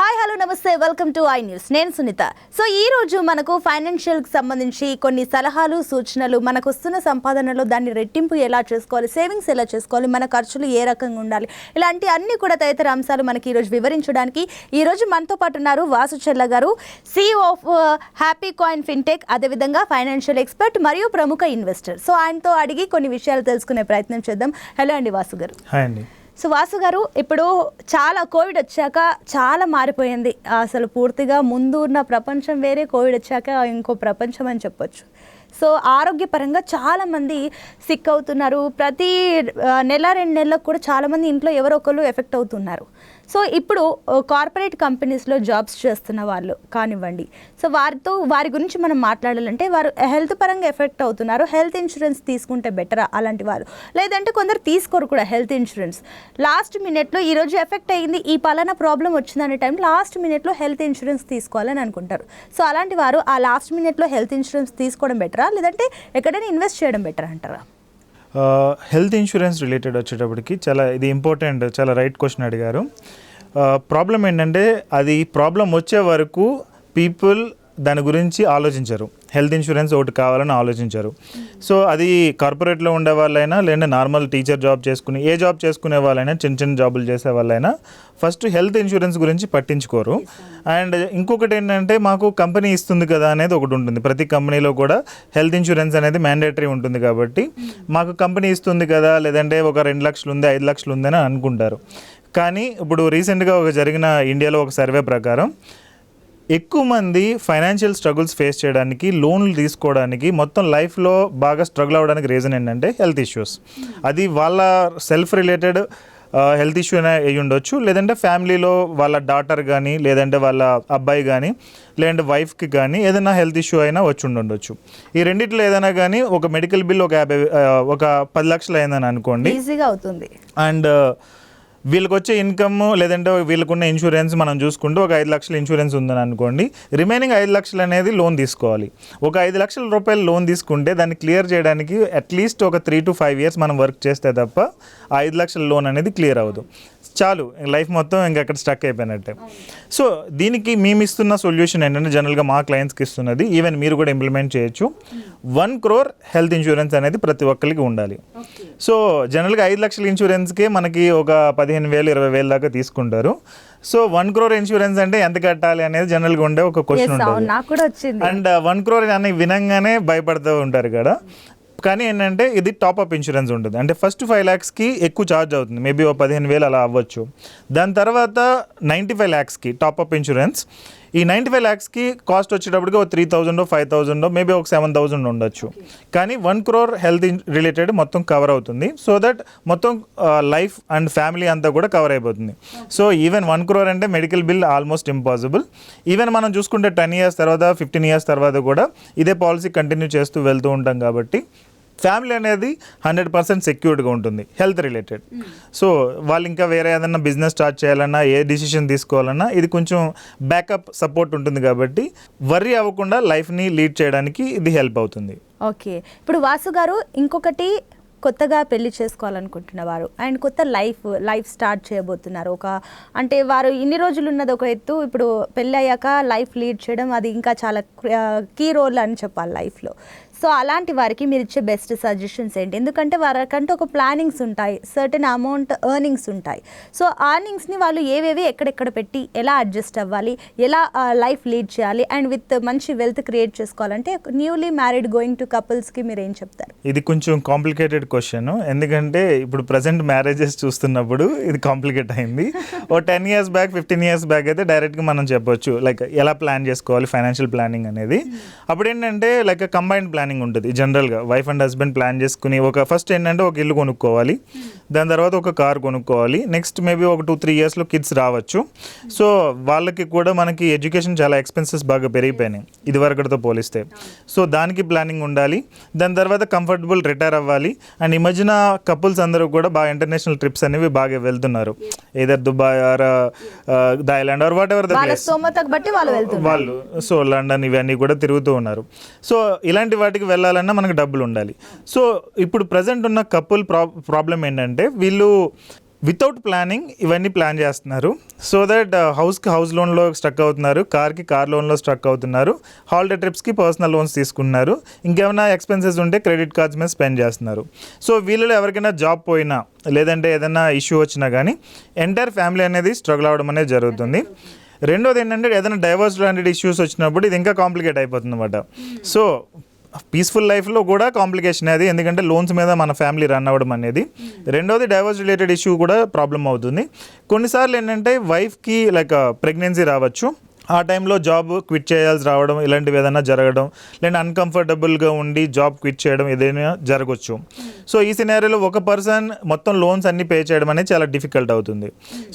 Hi hello నమస్తే. Welcome to I news. నేను Sunitha. So ఈ రోజు మనకు ఫైనాన్షియల్కి సంబంధించి కొన్ని సలహాలు సూచనలు మనకు వస్తున్న సంపాదనలో దాన్ని రెట్టింపు ఎలా చేసుకోవాలి సేవింగ్స్ ఎలా చేసుకోవాలి మన ఖర్చులు ఏ రకంగా ఉండాలి ఇలాంటి అన్ని కూడా తదితర అంశాలు మనకి ఈరోజు వివరించడానికి ఈ రోజు మనతో పాటు ఉన్నారు వాసు చెల్ల గారు CEO of Happy Coin fintech అదేవిధంగా ఫైనాన్షియల్ ఎక్స్పర్ట్ మరియు ప్రముఖ ఇన్వెస్టర్. సో ఆయనతో అడిగి కొన్ని విషయాలు తెలుసుకునే ప్రయత్నం చేద్దాం. హలో అండి వాసు గారు. హాయ్ అండి. సో వాసు గారు ఇప్పుడు చాలా కోవిడ్ వచ్చాక చాలా మారిపోయింది. అసలు పూర్తిగా ముందు ఉన్న ప్రపంచం వేరే కోవిడ్ వచ్చాక ఇంకో ప్రపంచం అని చెప్పొచ్చు. సో ఆరోగ్యపరంగా చాలామంది సిక్ అవుతున్నారు. ప్రతి నెల రెండు నెలలకు కూడా చాలామంది ఇంట్లో ఎవరో ఒకరు ఎఫెక్ట్ అవుతున్నారు. సో ఇప్పుడు కార్పొరేట్ కంపెనీస్లో జాబ్స్ చేస్తున్న వాళ్ళు కానివ్వండి. సో వారితో వారి గురించి మనం మాట్లాడాలంటే వారు హెల్త్ పరంగా ఎఫెక్ట్ అవుతున్నారు. హెల్త్ ఇన్సూరెన్స్ తీసుకుంటే బెటరా అలాంటి వారు. లేదంటే కొందరు తీసుకోరు కూడా హెల్త్ ఇన్సూరెన్స్. లాస్ట్ మినిట్లో ఈరోజు ఎఫెక్ట్ అయ్యింది ఈ పలానా ప్రాబ్లం వచ్చిందనే టైం లాస్ట్ మినిట్లో హెల్త్ ఇన్సూరెన్స్ తీసుకోవాలని అనుకుంటారు. సో అలాంటి వారు ఆ లాస్ట్ మినిట్లో హెల్త్ ఇన్సూరెన్స్ తీసుకోవడం బెటరా? లేదంటే ఎక్కడైనా ఇన్వెస్ట్ చేయడం బెటర్ అంటారా? హెల్త్ ఇన్సూరెన్స్ రిలేటెడ్ వచ్చేటప్పటికి చాలా ఇది ఇంపార్టెంట్ చాలా రైట్ క్వశ్చన్ అడిగారు. ప్రాబ్లం ఏంటంటే అది ప్రాబ్లం వచ్చే వరకు పీపుల్ దాని గురించి ఆలోచించరు. హెల్త్ ఇన్సూరెన్స్ ఒకటి కావాలని ఆలోచించరు. సో అది కార్పొరేట్లో ఉండే వాళ్ళైనా లేదంటే నార్మల్ టీచర్ జాబ్ చేసుకుని ఏ జాబ్ చేసుకునే వాళ్ళైనా చిన్న చిన్న జాబులు చేసే వాళ్ళైనా ఫస్ట్ హెల్త్ ఇన్సూరెన్స్ గురించి పట్టించుకోరు. అండ్ ఇంకొకటి ఏంటంటే మాకు కంపెనీ ఇస్తుంది కదా అనేది ఒకటి ఉంటుంది. ప్రతి కంపెనీలో కూడా హెల్త్ ఇన్సూరెన్స్ అనేది మ్యాండేటరీ ఉంటుంది కాబట్టి మాకు కంపెనీ ఇస్తుంది కదా లేదంటే ఒక రెండు లక్షలు ఉంది ఐదు లక్షలు ఉందని అనుకుంటారు. కానీ ఇప్పుడు రీసెంట్గా ఒక జరిగిన ఇండియాలో ఒక సర్వే ప్రకారం ఎక్కువ మంది ఫైనాన్షియల్ స్ట్రగుల్స్ ఫేస్ చేయడానికి లోన్లు తీసుకోవడానికి మొత్తం లైఫ్లో బాగా స్ట్రగుల్ అవ్వడానికి రీజన్ ఏంటంటే హెల్త్ ఇష్యూస్ అది వాళ్ళ సెల్ఫ్ రిలేటెడ్ హెల్త్ ఇష్యూ అయి ఉండొచ్చు. లేదంటే ఫ్యామిలీలో వాళ్ళ డాటర్ కానీ లేదంటే వాళ్ళ అబ్బాయి కానీ లేదంటే వైఫ్కి కానీ ఏదైనా హెల్త్ ఇష్యూ అయినా వచ్చి ఉండొచ్చు. ఈ రెండిట్లో ఏదైనా కానీ ఒక మెడికల్ బిల్ ఒక యాభై ఒక పది లక్షలు అయిందని అనుకోండి. ఈజీగా అవుతుంది. అండ్ వీళ్ళకి వచ్చే ఇన్కమ్ లేదంటే వీళ్ళకున్న ఇన్సూరెన్స్ మనం చూసుకుంటే ఒక ఐదు లక్షల ఇన్సూరెన్స్ ఉందని అనుకోండి. రిమైనింగ్ ఐదు లక్షలు అనేది లోన్ తీసుకోవాలి. ఒక ఐదు లక్షల రూపాయలు లోన్ తీసుకుంటే దాన్ని క్లియర్ చేయడానికి అట్లీస్ట్ ఒక త్రీ టు ఫైవ్ ఇయర్స్ మనం వర్క్ చేస్తే తప్ప ఐదు లక్షల లోన్ అనేది క్లియర్ అవ్వదు. చాలు లైఫ్ మొత్తం ఇంకా అక్కడ స్టక్ అయిపోయినట్టే. సో దీనికి మేము ఇస్తున్న సొల్యూషన్ ఏంటంటే జనరల్గా మా క్లయింట్స్కి ఇస్తున్నది ఈవెన్ మీరు కూడా ఇంప్లిమెంట్ చేయొచ్చు. వన్ క్రోర్ హెల్త్ ఇన్సూరెన్స్ అనేది ప్రతి ఒక్కరికి ఉండాలి. సో జనరల్గా ఐదు లక్షల ఇన్సూరెన్స్కే మనకి ఒక పదిహేను వేలు ఇరవై వేలు దాకా తీసుకుంటారు. సో వన్ క్రోర్ ఇన్సూరెన్స్ అంటే ఎంత కట్టాలి అనేది జనరల్గా ఉండే ఒక క్వశ్చన్ ఉంటుంది. అండ్ వన్ క్రోర్ అని వినంగానే భయపడుతూ ఉంటారు కదా. కానీ ఏంటంటే ఇది టాప్అప్ ఇన్సూరెన్స్ ఉంటుంది. అంటే ఫస్ట్ ఫైవ్ ల్యాక్స్కి ఎక్కువ ఛార్జ్ అవుతుంది. మేబీ ఓ పదిహేను వేలు అలా అవ్వచ్చు. దాని తర్వాత నైంటీ ఫైవ్ ల్యాక్స్కి టాప్అప్ ఇన్సూరెన్స్ ఈ నైంటీ ఫైవ్ ల్యాక్స్కి కాస్ట్ వచ్చేటప్పటికి ఒక three thousand five thousand maybe ఒక సెవెన్ థౌజండ్ ఉండొచ్చు. కానీ వన్ క్రోర్ హెల్త్ రిలేటెడ్ మొత్తం కవర్ అవుతుంది. సో దట్ మొత్తం లైఫ్ అండ్ ఫ్యామిలీ అంతా కూడా కవర్ అయిపోతుంది. సో ఈవెన్ వన్ క్రోర్ అంటే medical bill almost impossible even మనం చూసుకుంటే టెన్ ఇయర్స్ తర్వాత ఫిఫ్టీన్ ఇయర్స్ తర్వాత కూడా ఇదే పాలసీ కంటిన్యూ చేస్తూ వెళ్తూ ఉంటాం కాబట్టి ఫ్యామిలీ అనేది హండ్రెడ్ పర్సెంట్ సెక్యూర్డ్గా ఉంటుంది హెల్త్ రిలేటెడ్. సో వాళ్ళు ఇంకా వేరే ఏదైనా బిజినెస్ స్టార్ట్ చేయాలన్నా ఏ డిసిషన్ తీసుకోవాలన్నా ఇది కొంచెం బ్యాకప్ సపోర్ట్ ఉంటుంది కాబట్టి వర్రీ అవ్వకుండా లైఫ్ని లీడ్ చేయడానికి ఇది హెల్ప్ అవుతుంది. ఓకే. ఇప్పుడు వాసు గారు ఇంకొకటి కొత్తగా పెళ్ళి చేసుకోవాలనుకుంటున్న వారు అండ్ కొత్త లైఫ్ లైఫ్ స్టార్ట్ చేయబోతున్నారు. ఒక అంటే వారు ఇన్ని రోజులు ఉన్నది ఒక ఎత్తు ఇప్పుడు పెళ్ళి అయ్యాక లైఫ్ లీడ్ చేయడం అది ఇంకా చాలా కీ రోల్ అని చెప్పాలి లైఫ్లో. సో అలాంటి వారికి మీరు ఇచ్చే బెస్ట్ సజెషన్స్ ఏంటి? ఎందుకంటే వారికంటే ఒక ప్లానింగ్స్ ఉంటాయి సర్టెన్ అమౌంట్ ఎర్నింగ్స్ ఉంటాయి. సో ఎర్నింగ్స్ని వాళ్ళు ఏవేవి ఎక్కడెక్కడ పెట్టి ఎలా అడ్జస్ట్ అవ్వాలి ఎలా లైఫ్ లీడ్ చేయాలి అండ్ విత్ మంచి వెల్త్ క్రియేట్ చేసుకోవాలంటే న్యూలీ మ్యారీడ్ గోయింగ్ టు కపుల్స్కి మీరు ఏం చెప్తారు? ఇది కొంచెం కాంప్లికేటెడ్ క్వశ్చన్. ఎందుకంటే ఇప్పుడు ప్రజెంట్ మ్యారేజెస్ చూస్తున్నప్పుడు ఇది కాంప్లికేట్ అయింది. ఓ ten years back fifteen years back అయితే డైరెక్ట్గా మనం చెప్పొచ్చు లైక్ ఎలా ప్లాన్ చేసుకోవాలి ఫైనాన్షియల్ ప్లానింగ్ అనేది. అప్పుడు ఏంటంటే లైక్ కంబైన్డ్ ప్లానింగ్ ఉంటుంది. జనరల్గా వైఫ్ అండ్ హస్బెండ్ ప్లాన్ చేసుకుని ఒక ఫస్ట్ ఏంటంటే ఒక ఇల్లు కొనుక్కోవాలి. దాని తర్వాత ఒక కార్ కొనుక్కోవాలి. నెక్స్ట్ మేబీ ఒక టూ త్రీ ఇయర్స్లో కిడ్స్ రావచ్చు. సో వాళ్ళకి కూడా మనకి ఎడ్యుకేషన్ చాలా ఎక్స్పెన్సెస్ బాగా పెరిగిపోయినాయి. ఇది వరకటితో పోలిస్తే. సో దానికి ప్లానింగ్ ఉండాలి. దాని తర్వాత కంఫర్టబుల్ రిటైర్ అవ్వాలి. అండ్ ఈ మధ్యన కపుల్స్ అందరూ కూడా బాగా ఇంటర్నేషనల్ ట్రిప్స్ అనేవి బాగా వెళ్తున్నారు. Either Dubai or Thailand or whatever వాళ్ళు సో లండన్ ఇవన్నీ కూడా తిరుగుతూ ఉన్నారు. సో ఇలాంటి వాటికి వెళ్ళాలన్నా మనకు డబ్బులు ఉండాలి. సో ఇప్పుడు ప్రజెంట్ ఉన్న కపుల్ ప్రా ప్రాబ్లం ఏంటంటే వీళ్ళు వితౌట్ ప్లానింగ్ ఇవన్నీ ప్లాన్ చేస్తున్నారు. సో దట్ uh, హౌస్కి హౌస్ లోన్లో స్ట్రక్ అవుతున్నారు కార్కి కార్ లోన్లో స్ట్రక్ అవుతున్నారు హాలిడే ట్రిప్స్కి పర్సనల్ లోన్స్ తీసుకున్నారు ఇంకేమైనా ఎక్స్పెన్సెస్ ఉంటే క్రెడిట్ కార్డ్స్ మీద స్పెండ్ చేస్తున్నారు. సో వీళ్ళలో ఎవరికైనా జాబ్ పోయినా లేదంటే ఏదైనా ఇష్యూ వచ్చినా కానీ ఎంటైర్ ఫ్యామిలీ అనేది స్ట్రగుల్ అవ్వడం అనేది జరుగుతుంది. రెండోది ఏంటంటే ఏదైనా డైవర్స్ లాంటి ఇష్యూస్ వచ్చినప్పుడు ఇది ఇంకా కాంప్లికేట్ అయిపోతుంది అనమాట సో పీస్ఫుల్ లైఫ్లో కూడా కాంప్లికేషన్ అది. ఎందుకంటే లోన్స్ మీద మన ఫ్యామిలీ రన్ అవ్వడం అనేది. రెండోది డైవర్స్ రిలేటెడ్ ఇష్యూ కూడా ప్రాబ్లం అవుతుంది. కొన్నిసార్లు ఏంటంటే వైఫ్కి లైక్ ప్రెగ్నెన్సీ రావచ్చు. ఆ టైంలో జాబ్ క్విట్ చేయాల్సి రావడం ఇలాంటివి ఏదైనా జరగడం లేదా అన్కంఫర్టబుల్గా ఉండి జాబ్ క్విట్ చేయడం ఏదైనా జరగవచ్చు సో ఈ సినారీలో ఒక పర్సన్ మొత్తం లోన్స్ అన్ని పే చేయడం అనేది చాలా డిఫికల్ట్ అవుతుంది.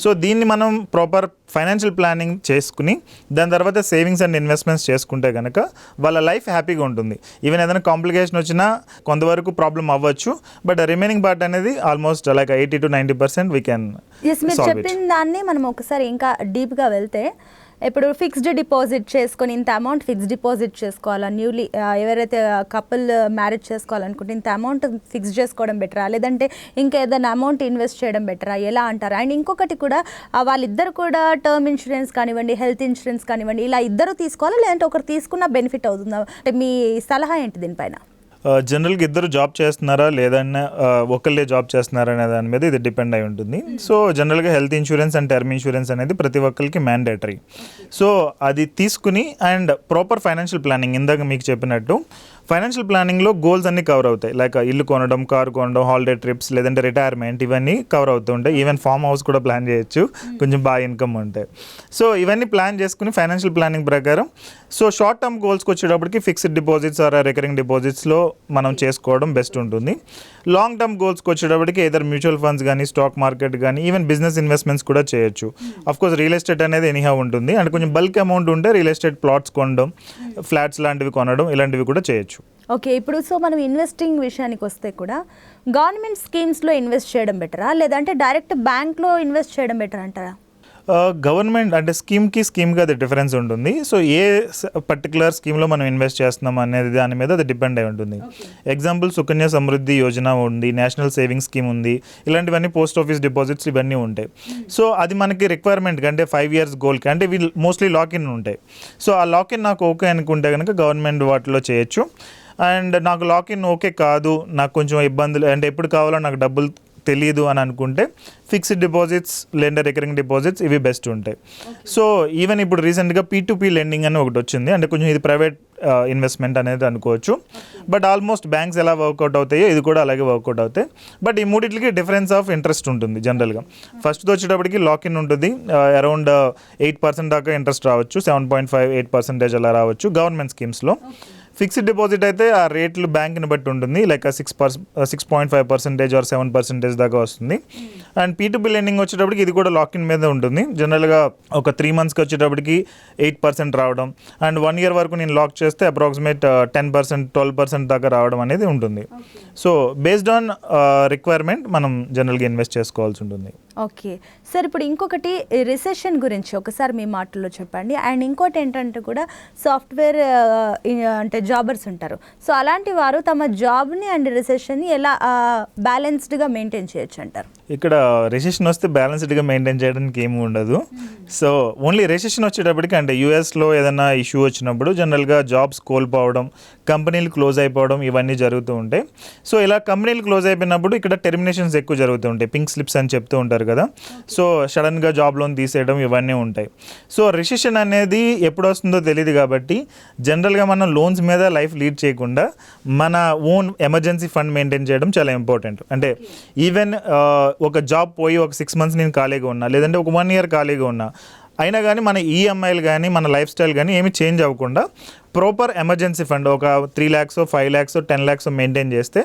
సో దీన్ని మనం ప్రాపర్ ఫైనాన్షియల్ ప్లానింగ్ చేసుకుని దాని తర్వాత సేవింగ్స్ అండ్ ఇన్వెస్ట్మెంట్స్ చేసుకుంటే కనుక వాళ్ళ లైఫ్ హ్యాపీగా ఉంటుంది. ఈవెన్ ఏదైనా కాంప్లికేషన్ వచ్చినా కొంతవరకు ప్రాబ్లం అవ్వచ్చు బట్ రిమైనింగ్ పార్ట్ అనేది almost like eighty to ninety percent we can. చెప్పిన దాన్ని మనం ఒకసారి ఇంకా డీప్గా వెళ్తే ఇప్పుడు ఫిక్స్డ్ డిపాజిట్ చేసుకొని ఇంత అమౌంట్ ఫిక్స్డ్ డిపాజిట్ చేసుకోవాలా? న్యూలీ ఎవరైతే కపుల్ మ్యారేజ్ చేసుకోవాలనుకుంటే ఇంత అమౌంట్ ఫిక్స్ చేసుకోవడం బెటరా లేదంటే ఇంకా ఏదైనా అమౌంట్ ఇన్వెస్ట్ చేయడం బెటరా ఎలా అంటారు? అండ్ ఇంకొకటి కూడా వాళ్ళిద్దరు కూడా టర్మ్ ఇన్సూరెన్స్ కానివ్వండి హెల్త్ ఇన్సూరెన్స్ కానివ్వండి ఇలా ఇద్దరు తీసుకోవాలా? లేదంటే ఒకరు తీసుకున్న బెనిఫిట్ అవుతుందా? అంటే మీ సలహా ఏంటి దీనిపైన? జనరల్గా ఇద్దరు జాబ్ చేస్తున్నారా లేదన్నా ఒకళ్ళే జాబ్ చేస్తున్నారా అనే దాని మీద ఇది డిపెండ్ అయి ఉంటుంది. సో జనరల్గా health insurance and term insurance అనేది ప్రతి ఒక్కరికి మ్యాండేటరీ. సో అది తీసుకుని అండ్ ప్రాపర్ ఫైనాన్షియల్ ప్లానింగ్ ఇందాక మీకు చెప్పినట్టు ఫైనాన్షియల్ ప్లానింగ్లో గోల్స్ అన్ని కవర్ అవుతాయి. లైక్ ఇల్లు కొనడం కారు కొనడం హాలిడే ట్రిప్స్ లేదంటే రిటైర్మెంట్ ఇవన్నీ కవర్ అవుతూ ఉంటాయి. ఈవెన్ ఫామ్ హౌస్ కూడా ప్లాన్ చేయొచ్చు. కొంచెం బాగా ఇన్కమ్ ఉంటాయి సో ఇవన్నీ ప్లాన్ చేసుకుని ఫైనాన్షియల్ ప్లానింగ్ ప్రకారం. సో షార్ట్ టర్మ్ గోల్స్కి వచ్చేటప్పటికి ఫిక్స్డ్ డిపాజిట్స్ ఆర్ రికరింగ్ డిపాజిట్స్లో మనం చేసుకోవడం బెస్ట్ ఉంటుంది. లాంగ్ టర్మ్ గోల్స్కి వచ్చేటప్పటికి ఏదర్ మ్యూచువల్ ఫండ్స్ కానీ స్టాక్ మార్కెట్ కానీ ఈవెన్ బిజినెస్ ఇన్వెస్ట్మెంట్స్ కూడా చేయొచ్చు. కోర్స్ రియల్ ఎస్టేట్ అనేది ఎనీహా ఉంటుంది. అండ్ కొంచెం బల్క్ అమౌంట్ ఉంటే రియల్ ఎస్టేట్ ప్లాట్స్ కొనడం ఫ్లాట్స్ లాంటివి కొనడం ఇలాంటివి కూడా చేయొచ్చు. ఓకే ఇప్పుడు సో మనం ఇన్వెస్టింగ్ విషయానికి వస్తే కూడా గవర్నమెంట్ స్కీమ్స్లో ఇన్వెస్ట్ చేయడం బెటరా లేదంటే డైరెక్ట్ బ్యాంక్లో ఇన్వెస్ట్ చేయడం బెటర్ అంటారా? గవర్నమెంట్ అంటే స్కీమ్కి స్కీమ్కి అది డిఫరెన్స్ ఉంటుంది. సో ఏ పర్టికులర్ స్కీమ్లో మనం ఇన్వెస్ట్ చేస్తున్నాం అనేది దాని మీద అది డిపెండ్ అయి ఉంటుంది. ఎగ్జాంపుల్ సుకన్య సమృద్ధి యోజన ఉంది నేషనల్ సేవింగ్ స్కీమ్ ఉంది ఇలాంటివన్నీ పోస్ట్ ఆఫీస్ డిపాజిట్స్ ఇవన్నీ ఉంటాయి. సో అది మనకి రిక్వైర్మెంట్ అంటే ఫైవ్ ఇయర్స్ గోల్కి అంటే వీళ్ళు మోస్ట్లీ లాక్ ఇన్ ఉంటాయి. సో ఆ లాక్ ఇన్ నాకు ఓకే అనుకుంటే కనుక గవర్నమెంట్ వాటిలో చేయొచ్చు. అండ్ నాకు లాక్ ఇన్ ఓకే కాదు నాకు కొంచెం ఇబ్బందులు అంటే ఎప్పుడు కావాలో నాకు డబ్బులు తెలియదు అని అనుకుంటే ఫిక్స్డ్ డిపాజిట్స్ లేదా రికరింగ్ డిపాజిట్స్ ఇవి బెస్ట్ ఉంటాయి. సో ఈవెన్ ఇప్పుడు రీసెంట్గా పీ టు పీ లెండింగ్ అని ఒకటి వచ్చింది. అంటే కొంచెం ఇది ప్రైవేట్ ఇన్వెస్ట్మెంట్ అనేది అనుకోవచ్చు. బట్ ఆల్మోస్ట్ బ్యాంక్స్ ఎలా వర్కౌట్ అవుతాయో ఇది కూడా అలాగే వర్కౌట్ అవుతాయి. బట్ ఈ మూడింటికి డిఫరెన్స్ ఆఫ్ ఇంట్రెస్ట్ ఉంటుంది జనరల్గా ఫస్ట్ వచ్చేటప్పటికి లాక్ ఇన్ ఉంటుంది అరౌండ్ ఎయిట్ పర్సెంట్ దాకా ఇంట్రెస్ట్ రావచ్చు. Seven point five eight percentage అలా రావచ్చు. గవర్నమెంట్ స్కీమ్స్లో ఫిక్స్డ్ డిపాజిట్ అయితే ఆ రేట్లు బ్యాంక్ని బట్టి ఉంటుంది. Like six per six point five percentage or seven percentage దాకా వస్తుంది. అండ్ పీ లెండింగ్ వచ్చేటప్పటికి ఇది కూడా లాక్ ఇన్ మీద ఉంటుంది. జనరల్గా ఒక త్రీ మంత్స్కి వచ్చేటప్పటికి ఎయిట్ పర్సెంట్ రావడం. అండ్ వన్ ఇయర్ వరకు నేను లాక్ చేస్తే approximate ten percent twelve percent దాకా రావడం అనేది ఉంటుంది. సో బేస్డ్ ఆన్ రిక్వైర్మెంట్ మనం జనరల్గా ఇన్వెస్ట్ చేసుకోవాల్సి ఉంటుంది. ఓకే. సార్ ఇప్పుడు ఇంకొకటి రిసెషన్ గురించి ఒకసారి మీ మాటల్లో చెప్పండి. అండ్ ఇంకోటి ఏంటంటే కూడా సాఫ్ట్వేర్ అంటే జాబర్స్ ఉంటారు. సో అలాంటి వారు తమ జాబ్ని అండ్ రిసెషన్ని ఎలా బ్యాలెన్స్డ్గా మెయింటైన్ చేయొచ్చు అంటారు? ఇక్కడ రెసిషన్ వస్తే బ్యాలెన్స్డ్గా మెయింటైన్ చేయడానికి ఏమి ఉండదు. సో ఓన్లీ రెసిషన్ వచ్చేటప్పటికి అంటే యూఎస్లో ఏదైనా ఇష్యూ వచ్చినప్పుడు జనరల్గా జాబ్స్ కోల్పోవడం కంపెనీలు క్లోజ్ అయిపోవడం ఇవన్నీ జరుగుతూ ఉంటాయి. సో ఇలా కంపెనీలు క్లోజ్ అయిపోయినప్పుడు ఇక్కడ టెర్మినేషన్స్ ఎక్కువ జరుగుతూ ఉంటాయి. పింక్ స్లిప్స్ అని చెప్తూ ఉంటారు కదా. సో సడన్గా జాబ్ లోన్ తీసేయడం ఇవన్నీ ఉంటాయి. సో రెసిషన్ అనేది ఎప్పుడు వస్తుందో తెలియదు కాబట్టి జనరల్గా మనం లోన్స్ మీద లైఫ్ లీడ్ చేయకుండా మన ఓన్ ఎమర్జెన్సీ ఫండ్ మెయింటైన్ చేయడం చాలా ఇంపార్టెంట్ అంటే ఈవెన్ ఒక జాబ్ పోయి ఒక సిక్స్ మంత్స్ నేను ఖాళీగా ఉన్నా లేదంటే ఒక వన్ ఇయర్ ఖాళీగా ఉన్నా. అయినా కానీ మన ఈఎంఐలు కానీ మన లైఫ్ స్టైల్ కానీ ఏమి చేంజ్ అవ్వకుండా ప్రాపర్ ఎమర్జెన్సీ ఫండ్ ఒక three lakhs five lakhs ten lakhs maintain చేస్తే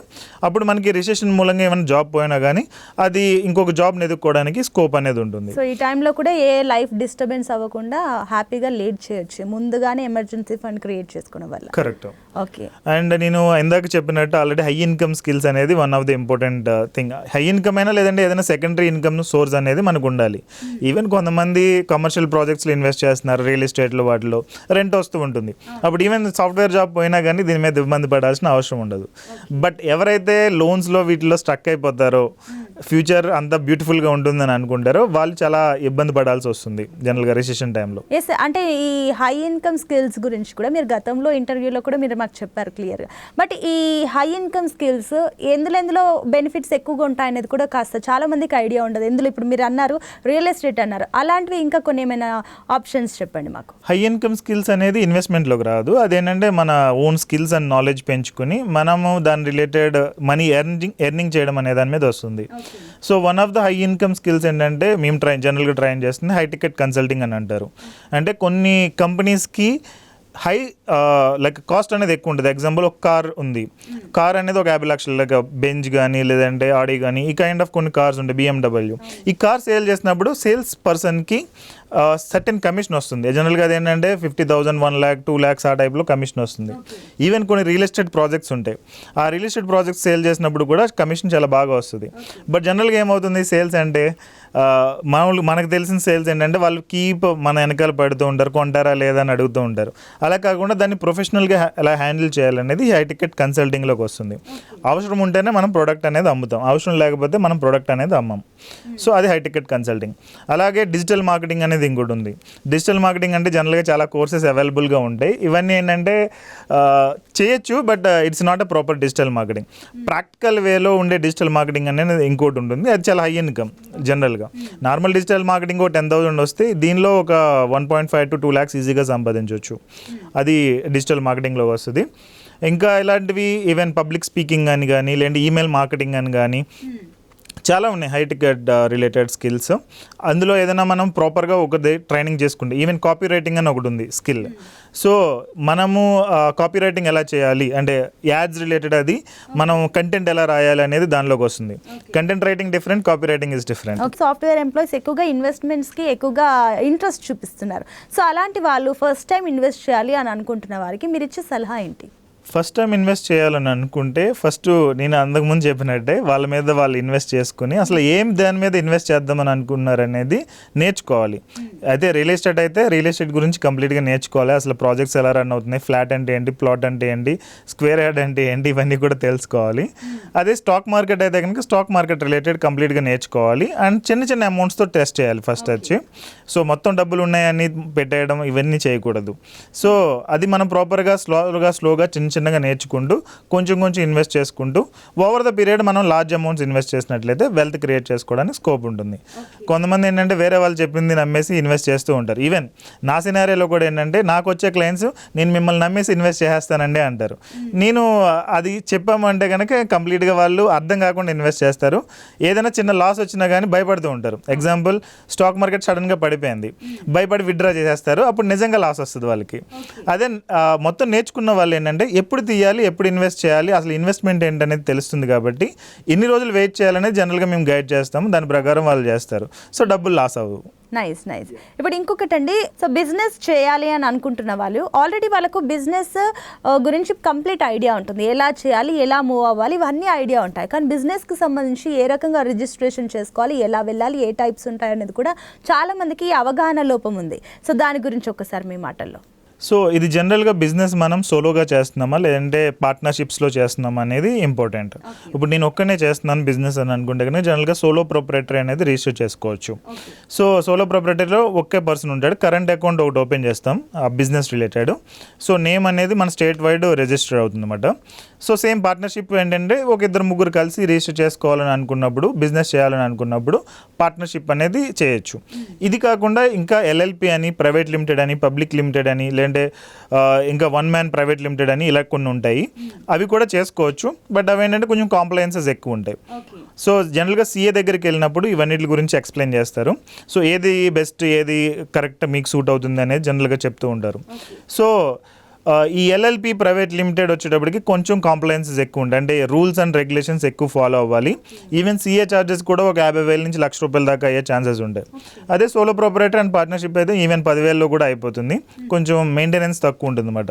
అప్పుడు మనకి రిసెషన్ మూలంగా ఏమైనా జాబ్ పోయినా కానీ అది ఇంకొక జాబ్ని ఎదుర్కోవడానికి స్కోప్ అనేది ఉంటుంది. సో ఈ టైంలో కూడా ఏ లైఫ్ డిస్టర్బెన్స్ అవ్వకుండా హ్యాపీగా లీడ్ చేయొచ్చు ముందుగానే ఎమర్జెన్సీ ఫండ్ క్రియేట్ చేసుకోవడం వల్ల కరెక్ట్ ఓకే అండ్ నేను ఇందాక చెప్పినట్టు ఆల్రెడీ హై ఇన్కమ్ స్కిల్స్ అనేది one of the important thing high income అయినా లేదంటే ఏదైనా సెకండరీ ఇన్కమ్ సోర్స్ అనేది మనకు ఉండాలి. ఈవెన్ కొంతమంది కమర్షియల్ ప్రాజెక్ట్స్లో ఇన్వెస్ట్ చేస్తున్నారు రియల్ ఎస్టేట్లో వాటిలో రెంట్ వస్తూ ఉంటుంది. అప్పుడు ఇప్పుడు ఈవెన్ సాఫ్ట్వేర్ జాబ్ పోయినా కానీ దీని మీద ఇబ్బంది పడాల్సిన అవసరం ఉండదు. బట్ ఎవరైతే లోన్స్లో వీటిలో స్ట్రక్ అయిపోతారో ఫ్యూచర్ అంత బ్యూటిఫుల్గా ఉంటుందని అనుకుంటారో వాళ్ళు చాలా ఇబ్బంది పడాల్సి వస్తుంది జనరల్గా రిసెషన్ టైంలో ఎస్ అంటే ఈ హై ఇన్కమ్ స్కిల్స్ గురించి కూడా మీరు గతంలో ఇంటర్వ్యూలో కూడా మీరు మాకు చెప్పారు క్లియర్గా బట్ ఈ హై ఇన్కమ్ స్కిల్స్ ఎందులో ఎందులో బెనిఫిట్స్ ఎక్కువగా ఉంటాయనేది కూడా కాస్త చాలా మందికి ఐడియా ఉండదు. ఎందులో ఇప్పుడు మీరు అన్నారు రియల్ ఎస్టేట్ అన్నారు. అలాంటివి ఇంకా కొన్ని ఏమైనా ఆప్షన్స్ చెప్పండి మాకు. హై ఇన్కమ్ స్కిల్స్ అనేది ఇన్వెస్ట్మెంట్లోకి రాదు. అదేంటంటే మన ఓన్ స్కిల్స్ అండ్ నాలెడ్జ్ పెంచుకుని మనము దాని రిలేటెడ్ మనీ ఎర్నింగ్ ఎర్నింగ్ చేయడం అనే దాని మీద వస్తుంది. So one of the high income skills ఏంటంటే మేము ట్రై జనరల్గా ట్రైన్ చేస్తుంది హై టికెట్ కన్సల్టింగ్ అని అంటారు. అంటే కొన్ని కంపెనీస్కి హై లైక్ కాస్ట్ అనేది ఎక్కువ ఉంటుంది. ఎగ్జాంపుల్ ఒక కార్ ఉంది. కార్ అనేది ఒక యాభై లక్షలు లైక్ బెంజ్ కానీ లేదంటే ఆడి కానీ ఈ కైండ్ ఆఫ్ కొన్ని కార్స్ ఉంటాయి. బిఎండబ్ల్యూ ఈ కార్ సేల్ చేసినప్పుడు సేల్స్ పర్సన్కి సర్టెన్ కమిషన్ వస్తుంది. జనరల్గా అది ఏంటంటే fifty thousand one lakh two lakhs ఆ టైప్లో కమిషన్ వస్తుంది. ఈవెన్ కొన్ని రియల్ ఎస్టేట్ ప్రాజెక్ట్స్ ఉంటాయి. ఆ రియల్ ఎస్టేట్ ప్రాజెక్ట్స్ సేల్ చేసినప్పుడు కూడా కమిషన్ చాలా బాగా వస్తుంది. బట్ జనరల్గా ఏమవుతుంది? సేల్స్ అంటే మామూలు మనకు తెలిసిన సేల్స్ ఏంటంటే వాళ్ళు కీప్ మన వెనకాల పడుతూ ఉంటారు. కొంటారా లేదా అని అడుగుతూ ఉంటారు. అలా కాకుండా దాన్ని ప్రొఫెషనల్గా ఎలా హ్యాండిల్ చేయాలనేది హై టికెట్ కన్సల్టింగ్లోకి వస్తుంది. అవసరం ఉంటేనే మనం ప్రోడక్ట్ అనేది అమ్ముతాం. అవసరం లేకపోతే మనం ప్రోడక్ట్ అనేది అమ్మం. సో అది హై టికెట్ కన్సల్టింగ్ అలాగే డిజిటల్ మార్కెటింగ్ అనేది ఇంకోటి ఉంది. డిజిటల్ మార్కెటింగ్ అంటే జనరల్గా చాలా కోర్సెస్ అవైలబుల్గా ఉంటాయి. ఇవన్నీ ఏంటంటే చేయొచ్చు but it's not a proper digital marketing practical వేలో ఉండే డిజిటల్ మార్కెటింగ్ అనేది ఇంకోటి ఉంటుంది. అది చాలా హై ఇన్కమ్ జనరల్గా నార్మల్ డిజిటల్ మార్కెటింగ్ ఒక టెన్ థౌసండ్ వస్తే దీనిలో ఒక one point five to two lakhs ఈజీగా సంపాదించవచ్చు. అది డిజిటల్ మార్కెటింగ్లో వస్తుంది. ఇంకా ఇలాంటివి ఈవెన్ పబ్లిక్ స్పీకింగ్ అని కానీ లేదంటే ఈమెయిల్ మార్కెటింగ్ అని కానీ చాలా ఉన్నాయి హై టికెట్ రిలేటెడ్ స్కిల్స్ అందులో ఏదైనా మనం ప్రాపర్గా ఒకటి ట్రైనింగ్ చేసుకుంటే ఈవెన్ కాపీ రైటింగ్ అని ఒకటి ఉంది స్కిల్ సో మనము కాపీ రైటింగ్ ఎలా చేయాలి? అంటే యాడ్స్ రిలేటెడ్ అది మనం కంటెంట్ ఎలా రాయాలి అనేది దానిలోకి వస్తుంది. Content writing different copy writing is different software employees ఎక్కువగా ఇన్వెస్ట్మెంట్స్కి ఎక్కువగా ఇంట్రెస్ట్ చూపిస్తున్నారు. సో అలాంటి వాళ్ళు ఫస్ట్ టైం ఇన్వెస్ట్ చేయాలి అని అనుకుంటున్న వారికి మీరు ఇచ్చే సలహా ఏంటి? ఫస్ట్ టైం ఇన్వెస్ట్ చేయాలని అనుకుంటే ఫస్ట్ నేను అంతకుముందు చెప్పినట్టే వాళ్ళ మీద వాళ్ళు ఇన్వెస్ట్ చేసుకుని అసలు ఏం దాని మీద ఇన్వెస్ట్ చేద్దామని అనుకున్నారు అనేది నేర్చుకోవాలి. అయితే రియల్ ఎస్టేట్ అయితే రియల్ ఎస్టేట్ గురించి కంప్లీట్గా నేర్చుకోవాలి. అసలు ప్రాజెక్ట్స్ ఎలా రన్ అవుతున్నాయి? ఫ్లాట్ అంటే ఏంటి? ప్లాట్ అంటే ఏంటి? స్క్వేర్ యార్డ్ అంటే ఏంటి? ఇవన్నీ కూడా తెలుసుకోవాలి. అదే స్టాక్ మార్కెట్ అయితే కనుక స్టాక్ మార్కెట్ రిలేటెడ్ కంప్లీట్గా నేర్చుకోవాలి. అండ్ చిన్న చిన్న అమౌంట్స్తో టెస్ట్ చేయాలి ఫస్ట్ వచ్చి. సో మొత్తం డబ్బులు ఉన్నాయని పెట్టేయడం ఇవన్నీ చేయకూడదు. సో అది మనం ప్రాపర్గా స్లోగా స్లోగా చిన్న చిన్నగా నేర్చుకుంటూ కొంచెం కొంచెం ఇన్వెస్ట్ చేసుకుంటూ ఓవర్ ద పీరియడ్ మనం లార్జ్ అమౌంట్స్ ఇన్వెస్ట్ చేసినట్లయితే వెల్త్ క్రియేట్ చేసుకోవడానికి స్కోప్ ఉంటుంది. కొంతమంది ఏంటంటే వేరే వాళ్ళు చెప్పింది నమ్మేసి ఇన్వెస్ట్ చేస్తూ ఉంటారు. ఈవెన్ నా సినారియోలో కూడా ఏంటంటే నాకు వచ్చే క్లయింట్స్ నేను మిమ్మల్ని నమ్మేసి ఇన్వెస్ట్ చేసేస్తానండి అంటారు. నేను అది చెప్పామంటే కనుక కంప్లీట్గా వాళ్ళు అర్థం కాకుండా ఇన్వెస్ట్ చేస్తారు. ఏదైనా చిన్న లాస్ వచ్చినా కానీ భయపడుతూ ఉంటారు. ఎగ్జాంపుల్ స్టాక్ మార్కెట్ సడన్గా పడిపోయింది. భయపడి విత్డ్రా చేసేస్తారు. అప్పుడు నిజంగా లాస్ వస్తుంది వాళ్ళకి. అదే మొత్తం నేర్చుకున్న వాళ్ళు ఏంటంటే ఎప్పుడు తీయాలి ఎప్పుడు ఇన్వెస్ట్ చేయాలి అసలు ఇన్వెస్ట్మెంట్ ఏంటనేది తెలుస్తుంది కాబట్టి ఎన్ని రోజులు వెయిట్ చేయాలనేది జనరల్గా మేము గైడ్ చేస్తాము దాని ప్రకారం వాళ్ళు చేస్తారు. సో డబ్బులు లాస్ అవ్వవు. నైస్ నైస్ ఇప్పుడు ఇంకొకటి అండి సో బిజినెస్ చేయాలి అని అనుకుంటున్న వాళ్ళు ఆల్రెడీ వాళ్ళకు బిజినెస్ uh, గురించి కంప్లీట్ ఐడియా ఉంటుంది. ఎలా చేయాలి ఎలా మూవ్ అవ్వాలి ఇవన్నీ ఐడియా ఉంటాయి. కానీ బిజినెస్కి సంబంధించి ఏ రకంగా రిజిస్ట్రేషన్ చేసుకోవాలి ఎలా వెళ్ళాలి ఏ టైప్స్ ఉంటాయి అనేది కూడా చాలామందికి అవగాహన లోపం ఉంది. సో దాని గురించి ఒకసారి మీ మాటల్లో. సో ఇది జనరల్గా బిజినెస్ మనం సోలోగా చేస్తున్నామా? లేదంటే పార్ట్నర్షిప్స్లో చేస్తున్నామా అనేది ఇంపార్టెంట్. ఇప్పుడు నేను ఒక్కనే చేస్తున్నాను బిజినెస్ అని అనుకుంటే కనుక జనరల్గా సోలో ప్రొపరేటరీ అనేది రిజిస్టర్ చేసుకోవచ్చు. సో సోలో ప్రొపరేటరీలో ఒకే పర్సన్ ఉంటాడు. కరెంట్ అకౌంట్ ఒకటి ఓపెన్ చేస్తాం ఆ బిజినెస్ రిలేటెడ్. సో నేమ్ అనేది మన స్టేట్ వైడ్ రిజిస్టర్ అవుతుంది అనమాట సో సేమ్ పార్ట్నర్షిప్ ఏంటంటే ఒక ఇద్దరు ముగ్గురు కలిసి రిజిస్టర్ చేసుకోవాలని అనుకున్నప్పుడు బిజినెస్ చేయాలని అనుకున్నప్పుడు పార్ట్నర్షిప్ అనేది చేయొచ్చు. ఇది కాకుండా ఇంకా ఎల్ఎల్పి అని ప్రైవేట్ లిమిటెడ్ అని పబ్లిక్ లిమిటెడ్ అని లేదంటే ఆ, ఇంకా వన్ మ్యాన్ ప్రైవేట్ లిమిటెడ్ అని ఇలా కొన్ని ఉంటాయి. అవి కూడా చేసుకోవచ్చు. బట్ అవి ఏంటంటే కొంచెం కాంప్లయన్సెస్ ఎక్కువ ఉంటాయి. సో జనరల్గా సీఏ దగ్గరికి వెళ్ళినప్పుడు ఇవన్నిటి గురించి ఎక్స్ప్లెయిన్ చేస్తారు. సో ఏది బెస్ట్ ఏది కరెక్ట్ మీకు సూట్ అవుతుంది అనేది జనరల్గా చెప్తూ ఉంటారు. సో ఈ ఎల్ఎల్పి ప్రైవేట్ లిమిటెడ్ వచ్చేటప్పటికి కొంచెం కాంప్లయన్సెస్ ఎక్కువ ఉంటాయి. అంటే రూల్స్ అండ్ రెగ్యులేషన్స్ ఎక్కువ ఫాలో అవ్వాలి. ఈవెన్ సీఏ చార్జెస్ కూడా ఒక యాభై వేల నుంచి లక్ష రూపాయల దాకా అయ్యే ఛాన్సెస్ ఉంటాయి. అదే సోలో ప్రొపరేటర్ అండ్ పార్ట్నర్షిప్ అయితే ఈవెన్ పదివేలలో కూడా అయిపోతుంది. కొంచెం మెయింటెనెన్స్ తక్కువ ఉంటుంది అనమాట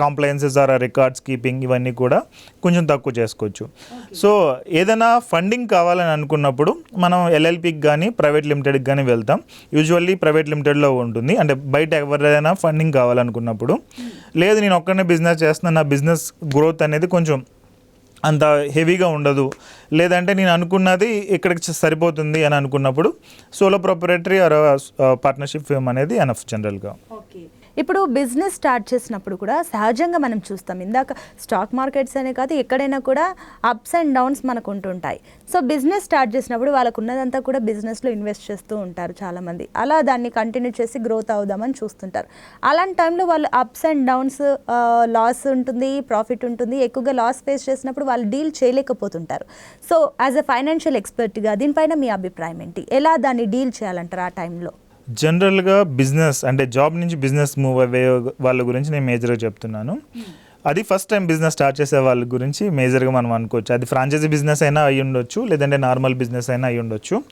కాంప్లయన్సెస్ ఆర్ రికార్డ్స్ కీపింగ్ ఇవన్నీ కూడా కొంచెం తక్కువ చేసుకోవచ్చు. సో ఏదైనా ఫండింగ్ కావాలని అనుకున్నప్పుడు మనం ఎల్ఎల్పికి కానీ ప్రైవేట్ లిమిటెడ్కి కానీ వెళ్తాం. యూజువల్లీ ప్రైవేట్ లిమిటెడ్లో ఉంటుంది. అంటే బయట ఎవరైనా ఫండింగ్ కావాలనుకున్నప్పుడు. లేదు నేను ఒక్కనే బిజినెస్ చేస్తున్నాను నా బిజినెస్ గ్రోత్ అనేది కొంచెం అంత హెవీగా ఉండదు. లేదంటే నేను అనుకున్నది ఇక్కడికి సరిపోతుంది అని అనుకున్నప్పుడు solo proprietary or partnership firm అనేది ఎనఫ్ జనరల్గా ఓకే ఇప్పుడు బిజినెస్ స్టార్ట్ చేసినప్పుడు కూడా సహజంగా మనం చూస్తాం. ఇందాక స్టాక్ మార్కెట్స్ అనే కాదు ఎక్కడైనా కూడా అప్స్ అండ్ డౌన్స్ మనకు ఉంటుంటాయి సో బిజినెస్ స్టార్ట్ చేసినప్పుడు వాళ్ళకు ఉన్నదంతా కూడా బిజినెస్లో ఇన్వెస్ట్ చేస్తూ ఉంటారు చాలామంది. అలా దాన్ని కంటిన్యూ చేసి గ్రోత్ అవుదామని చూస్తుంటారు. అలాంటి టైంలో వాళ్ళు అప్స్ అండ్ డౌన్స్ లాస్ ఉంటుంది ప్రాఫిట్ ఉంటుంది. ఎక్కువగా లాస్ ఫేస్ చేసినప్పుడు వాళ్ళు డీల్ చేయలేకపోతుంటారు. సో యాజ్ అ ఫైనాన్షియల్ ఎక్స్పర్ట్గా దీనిపైన మీ అభిప్రాయం ఏంటి? ఎలా దాన్ని డీల్ చేయాలంటారు ఆ టైంలో? జనరల్గా బిజినెస్ అంటే జాబ్ నుంచి బిజినెస్ మూవ్ అయ్యే వాళ్ళ గురించి నేను మేజర్గా చెప్తున్నాను. అది ఫస్ట్ టైం బిజినెస్ స్టార్ట్ చేసే వాళ్ళ గురించి మేజర్గా మనం అనుకోవచ్చు. అది ఫ్రాంచైజీ బిజినెస్ అయినా అయి ఉండొచ్చు లేదంటే నార్మల్ బిజినెస్ అయినా అయి ఉండొచ్చు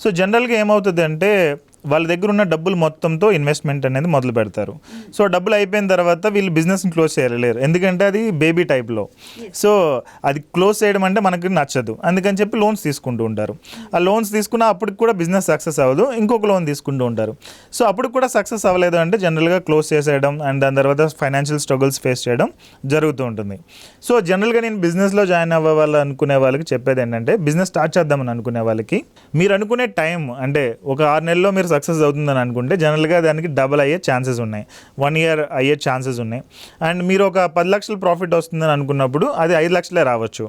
సో జనరల్గా ఏమవుతుంది అంటే వాళ్ళ దగ్గర ఉన్న డబ్బులు మొత్తంతో ఇన్వెస్ట్మెంట్ అనేది మొదలు పెడతారు. సో డబ్బులు అయిపోయిన తర్వాత వీళ్ళు బిజినెస్ని క్లోజ్ చేయలేరు. ఎందుకంటే అది బేబీ టైప్లో సో అది క్లోజ్ చేయడం అంటే మనకి నచ్చదు. అందుకని చెప్పి లోన్స్ తీసుకుంటూ ఉంటారు. ఆ లోన్స్ తీసుకున్న అప్పటికి కూడా బిజినెస్ సక్సెస్ అవ్వదు. ఇంకొక లోన్ తీసుకుంటూ ఉంటారు. సో అప్పుడు కూడా సక్సెస్ అవ్వలేదు అంటే జనరల్గా క్లోజ్ చేసేయడం అండ్ దాని తర్వాత ఫైనాన్షియల్ స్ట్రగుల్స్ ఫేస్ చేయడం జరుగుతూ ఉంటుంది. సో జనరల్గా నేను బిజినెస్లో జాయిన్ అవ్వాలి అనుకునే వాళ్ళకి చెప్పేది ఏంటంటే బిజినెస్ స్టార్ట్ చేద్దామని అనుకునే వాళ్ళకి మీరు అనుకునే టైం అంటే ఒక ఆరు నెలల్లో మీరు సక్సెస్ అవుతుందని అనుకుంటే జనరల్గా దానికి డబుల్ అయ్యే ఛాన్సెస్ ఉన్నాయి. వన్ ఇయర్ అయ్యే ఛాన్సెస్ ఉన్నాయి. అండ్ మీరు ఒక పది లక్షలు ప్రాఫిట్ వస్తుందని అనుకున్నప్పుడు అది ఐదు లక్షలే రావచ్చు.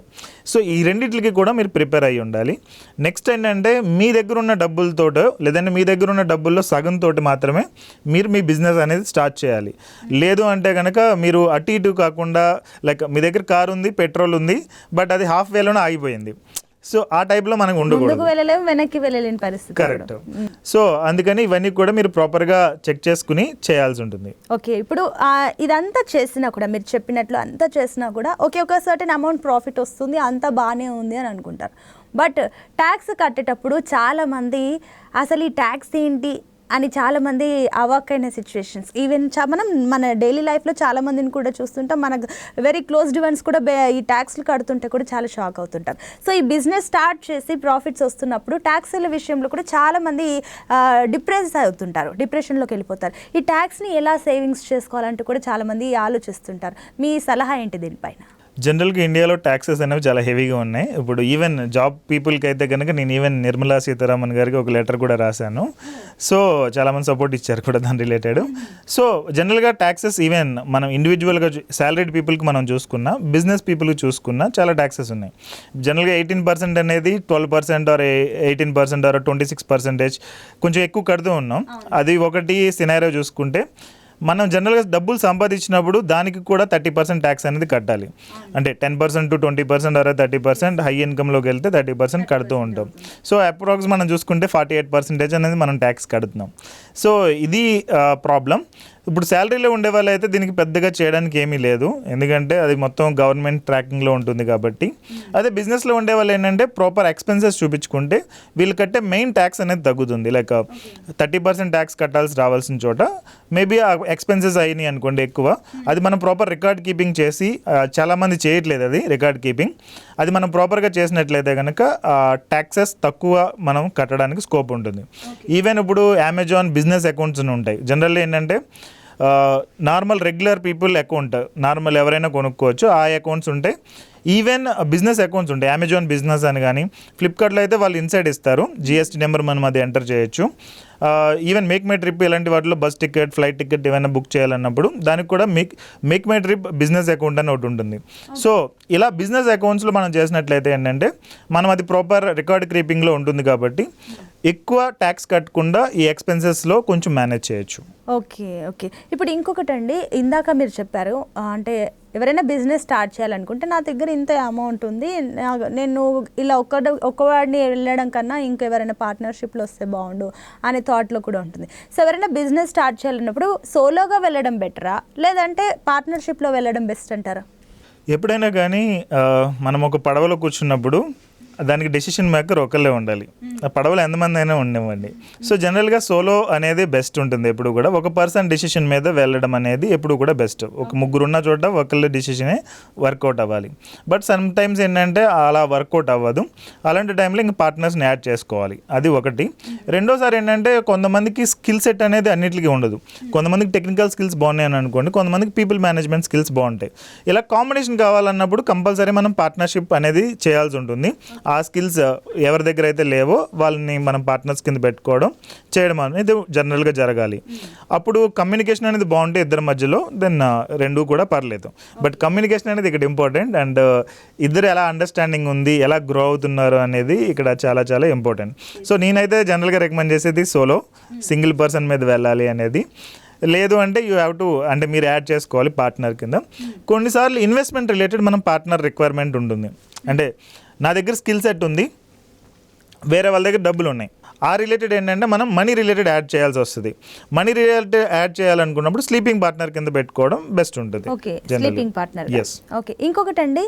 సో ఈ రెండింటికి కూడా మీరు ప్రిపేర్ అయ్యి ఉండాలి. నెక్స్ట్ ఏంటంటే మీ దగ్గర ఉన్న డబ్బులతోటో లేదంటే మీ దగ్గర ఉన్న డబ్బుల్లో సగం తోటి మాత్రమే మీరు మీ బిజినెస్ అనేది స్టార్ట్ చేయాలి. లేదు అంటే కనుక మీరు అటు ఇటు కాకుండా లైక్ మీ దగ్గర కారు ఉంది పెట్రోల్ ఉంది బట్ అది హాఫ్ వేలోనే ఆగిపోయింది. సో ఆ టైప్లో మనకు ఉండకూడదు. వెళ్ళలేము వెనక్కి వెళ్ళలేని పరిస్థితి కరెక్ట్. సో అందుకని ఇవన్నీ కూడా మీరు ప్రాపర్గా చెక్ చేసుకుని చేయాల్సి ఉంటుంది. ఓకే ఇప్పుడు ఇదంతా చేసినా కూడా మీరు చెప్పినట్లు అంతా చేసినా కూడా ఓకే ఒక సర్టెన్ అమౌంట్ ప్రాఫిట్ వస్తుంది అంతా బాగానే ఉంది అని అనుకుంటారు. బట్ ట్యాక్స్ కట్టేటప్పుడు చాలామంది అసలు ఈ ట్యాక్స్ ఏంటి అని చాలామంది అవాక్కైన సిచ్యువేషన్స్ ఈవెన్ చా మనం మన డైలీ లైఫ్లో చాలా మందిని కూడా చూస్తుంటాం. మనకు వెరీ క్లోజ్డ్ వన్స్ కూడా ఈ ట్యాక్స్లు కడుతుంటే కూడా చాలా షాక్ అవుతుంటారు సో ఈ బిజినెస్ స్టార్ట్ చేసి ప్రాఫిట్స్ వస్తున్నప్పుడు ట్యాక్స్ల విషయంలో కూడా చాలామంది డిప్రెస్ అవుతుంటారు. డిప్రెషన్లోకి వెళ్ళిపోతారు. ఈ ట్యాక్స్ని ఎలా సేవింగ్స్ చేసుకోవాలంటే కూడా చాలామంది ఆలోచిస్తుంటారు. మీ సలహా ఏంటి దీనిపైన? జనరల్గా ఇండియాలో ట్యాక్సెస్ అనేవి చాలా హెవీగా ఉన్నాయి. ఇప్పుడు ఈవెన్ జాబ్ పీపుల్కి అయితే కనుక నేను ఈవెన్ నిర్మలా సీతారామన్ గారికి ఒక లెటర్ కూడా రాశాను. సో చాలామంది సపోర్ట్ ఇచ్చారు కూడా దాని రిలేటెడ్ సో జనరల్గా ట్యాక్సెస్ ఈవెన్ మనం ఇండివిజువల్గా శాలరీడ్ పీపుల్కి మనం చూసుకున్నా బిజినెస్ పీపుల్కి చూసుకున్నా చాలా ట్యాక్సెస్ ఉన్నాయి. జనరల్గా ఎయిటీన్ పర్సెంట్ అనేది twelve percent or eighteen percent or twenty six percentage కొంచెం ఎక్కువ కడుతూ ఉన్నాం. అది ఒకటి సినారో చూసుకుంటే మనం జనరల్గా డబ్బులు సంపాదించినప్పుడు దానికి కూడా థర్టీ పర్సెంట్ ట్యాక్స్ అనేది కట్టాలి. అంటే ten percent to twenty percent అరే థర్టీ పర్సెంట్ హై ఇన్కమ్లోకి వెళ్తే థర్టీ పర్సెంట్ కడుతూ ఉంటాం. సో అప్రాక్స్ మనం చూసుకుంటే ఫార్టీ ఎయిట్ పర్సెంటేజ్ అనేది మనం ట్యాక్స్ కడుతున్నాం. సో ఇది ప్రాబ్లం. ఇప్పుడు శాలరీలో ఉండే వాళ్ళు అయితే దీనికి పెద్దగా చేయడానికి ఏమీ లేదు. ఎందుకంటే అది మొత్తం గవర్నమెంట్ ట్రాకింగ్లో ఉంటుంది కాబట్టి. అదే బిజినెస్లో ఉండే వాళ్ళు ఏంటంటే ప్రాపర్ ఎక్స్పెన్సెస్ చూపించుకుంటే వీళ్ళు కట్టే మెయిన్ ట్యాక్స్ అనేది తగ్గుతుంది. లైక్ థర్టీ పర్సెంట్ ట్యాక్స్ కట్టాల్సి రావాల్సిన చోట మేబీ ఆ ఎక్స్పెన్సెస్ అయినాయి అనుకోండి ఎక్కువ. అది మనం ప్రాపర్ రికార్డ్ కీపింగ్ చేసి చాలామంది చేయట్లేదు అది రికార్డ్ కీపింగ్. అది మనం ప్రాపర్గా చేసినట్లయితే కనుక ట్యాక్సెస్ తక్కువ మనం కట్టడానికి స్కోప్ ఉంటుంది. ఈవెన్ ఇప్పుడు అమెజాన్ బిజినెస్ అకౌంట్స్ ఉంటాయి. జనరల్లీ ఏంటంటే normal regular people account normal ఎవరైనా కొనుక్కోవచ్చు. ఆ అకౌంట్స్ ఉంటాయి ఈవెన్ బిజినెస్ అకౌంట్స్ ఉంటాయి అమెజాన్ బిజినెస్ అని కానీ ఫ్లిప్కార్ట్లో అయితే వాళ్ళు ఇన్సైడ్ ఇస్తారు. జిఎస్టీ నెంబర్ మనం అది ఎంటర్ చేయొచ్చు. ఈవెన్ మేక్ మై ట్రిప్ ఇలాంటి వాటిలో బస్ టికెట్ ఫ్లైట్ టికెట్ ఏమైనా బుక్ చేయాలన్నప్పుడు దానికి కూడా make make my trip business account అని ఒకటి ఉంటుంది. సో ఇలా బిజినెస్ అకౌంట్స్లో మనం చేసినట్లయితే ఏంటంటే మనం అది ప్రాపర్ రికార్డ్ క్రీపింగ్లో ఉంటుంది కాబట్టి ఎక్కువ ట్యాక్స్ కట్టకుండా ఈ ఎక్స్పెన్సెస్లో కొంచెం మేనేజ్ చేయొచ్చు. Okay okay. ఇప్పుడు ఇంకొకటి అండి ఇందాక మీరు చెప్పారు అంటే ఎవరైనా బిజినెస్ స్టార్ట్ చేయాలనుకుంటే నా దగ్గర ఇంత అమౌంట్ ఉంది నేను ఇలా ఒక్క ఒక్కవాడిని వెళ్ళడం కన్నా ఇంకెవరైనా పార్ట్నర్షిప్లో వస్తే బాగుండు అనే థాట్లో కూడా ఉంటుంది. సో ఎవరైనా బిజినెస్ స్టార్ట్ చేయాలన్నప్పుడు సోలోగా వెళ్ళడం బెటరా? లేదంటే పార్ట్నర్షిప్లో వెళ్ళడం బెస్ట్ అంటారా? ఎప్పుడైనా కానీ మనం ఒక పడవలో కూర్చున్నప్పుడు దానికి డెసిషన్ మేకర్ ఒకళ్ళే ఉండాలి. ఆ పడవలో ఎంతమంది అయినా ఉండేవండి సో జనరల్గా సోలో అనేది బెస్ట్ ఉంటుంది ఎప్పుడు కూడా. ఒక పర్సన్ డెసిషన్ మీద వెళ్ళడం అనేది ఎప్పుడు కూడా బెస్ట్ ఒక ముగ్గురు ఉన్న చోట ఒకళ్ళ డెసిషనే వర్కౌట్ అవ్వాలి. బట్ సమ్ టైమ్స్ ఏంటంటే అలా వర్కౌట్ అవ్వదు. అలాంటి టైంలో ఇంక పార్ట్నర్స్ని యాడ్ చేసుకోవాలి. అది ఒకటి. రెండోసారి ఏంటంటే కొంతమందికి స్కిల్ సెట్ అనేది అన్నిటికీ ఉండదు. కొంతమందికి టెక్నికల్ స్కిల్స్ బాగున్నాయి అని అనుకోండి కొంతమందికి పీపుల్ మేనేజ్మెంట్ స్కిల్స్ బాగుంటాయి. ఇలా కాంబినేషన్ కావాలన్నప్పుడు కంపల్సరీ మనం పార్ట్నర్షిప్ అనేది చేయాల్సి ఉంటుంది. ఆ స్కిల్స్ ఎవరి దగ్గర అయితే లేవో వాళ్ళని మనం పార్ట్నర్స్ కింద పెట్టుకోవడం చేయడం అనేది జనరల్గా జరగాలి. అప్పుడు కమ్యూనికేషన్ అనేది బాగుంటే ఇద్దరి మధ్యలో దెన్ రెండు కూడా పర్లేదు. బట్ కమ్యూనికేషన్ అనేది ఇక్కడ ఇంపార్టెంట్ అండ్ ఇద్దరు ఎలా అండర్స్టాండింగ్ ఉంది ఎలా గ్రో అవుతున్నారు అనేది ఇక్కడ చాలా చాలా ఇంపార్టెంట్ సో నేనైతే జనరల్గా రికమెండ్ చేసేది సోలో సింగిల్ పర్సన్ మీద వెళ్ళాలి అనేది. లేదు అంటే యూ హ్యావ్ టు అంటే మీరు యాడ్ చేసుకోవాలి పార్ట్నర్ కింద. కొన్నిసార్లు ఇన్వెస్ట్మెంట్ రిలేటెడ్ మనం పార్ట్నర్ రిక్వైర్మెంట్ ఉంటుంది. అంటే నా దగ్గర స్కిల్ సెట్ ఉంది. వేరే వాళ్ళ దగ్గర డబ్బులు ఉన్నాయి. ఆ రిలేటెడ్ ఏంటంటే మనం మనీ రిలేటెడ్ యాడ్ చేయాల్సి వస్తుంది. మనీ రిలేటెడ్ యాడ్ చేయాలనుకున్నప్పుడు స్లీపింగ్ పార్ట్నర్ కింద పెట్టుకోవడం బెస్ట్ ఉంటుంది. Okay. Sleeping partner Yes. Okay ఇంకొకటి అండి